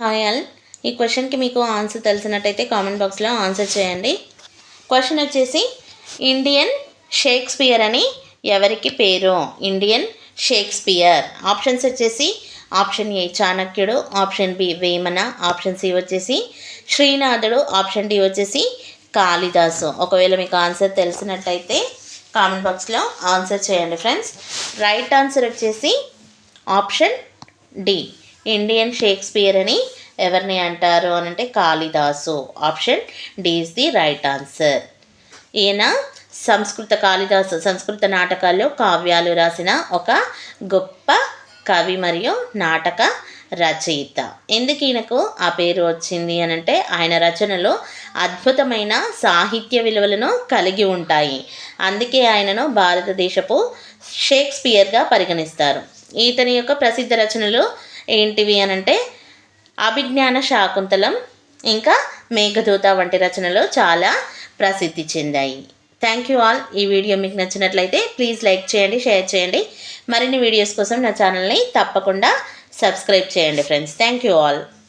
Hi all ఈ క్వశ్చన్కి మీకు ఆన్సర్ తెలిసినట్టయితే కామెంట్ బాక్స్లో ఆన్సర్ చేయండి. క్వశ్చన్ వచ్చేసి ఇండియన్ షేక్స్పియర్ అని ఎవరికి పేరు? ఇండియన్ షేక్స్పియర్ ఆప్షన్స్ వచ్చేసి ఆప్షన్ ఏ చాణక్యుడు option B Vemana option C వచ్చేసి శ్రీనాథుడు ఆప్షన్ డి వచ్చేసి కాళిదాసు. ఒకవేళ మీకు ఆన్సర్ తెలిసినట్టయితే కామెంట్ బాక్స్లో ఆన్సర్ చేయండి ఫ్రెండ్స్ రైట్ ఆన్సర్ వచ్చేసి ఆప్షన్ డి ఇండియన్ షేక్స్పియర్ అని ఎవరిని అంటారు అని అంటే Kalidas. Option D is the right answer ఈయన సంస్కృత కాళిదాసు సంస్కృత నాటకాల్లో కావ్యాలు రాసిన ఒక గొప్ప కవి మరియు నాటక రచయిత. ఎందుకు ఈయనకు ఆ పేరు వచ్చింది అని అంటే ఆయన రచనలు అద్భుతమైన సాహిత్య విలువలను కలిగి ఉంటాయి. అందుకే ఆయనను భారతదేశపు షేక్స్పియర్గా పరిగణిస్తారు. ఇతని యొక్క ప్రసిద్ధ రచనలు ఏంటివి అని అంటే అభిజ్ఞాన శాకుంతలం ఇంకా మేఘదూత వంటి రచనలు చాలా ప్రసిద్ధి చెందాయి. థ్యాంక్ యూ ఆల్ ఈ వీడియో మీకు నచ్చినట్లయితే ప్లీజ్ లైక్ చేయండి షేర్ చేయండి. మరిన్ని వీడియోస్ కోసం నా ఛానల్ని తప్పకుండా సబ్స్క్రైబ్ చేయండి ఫ్రెండ్స్ థ్యాంక్ యూ ఆల్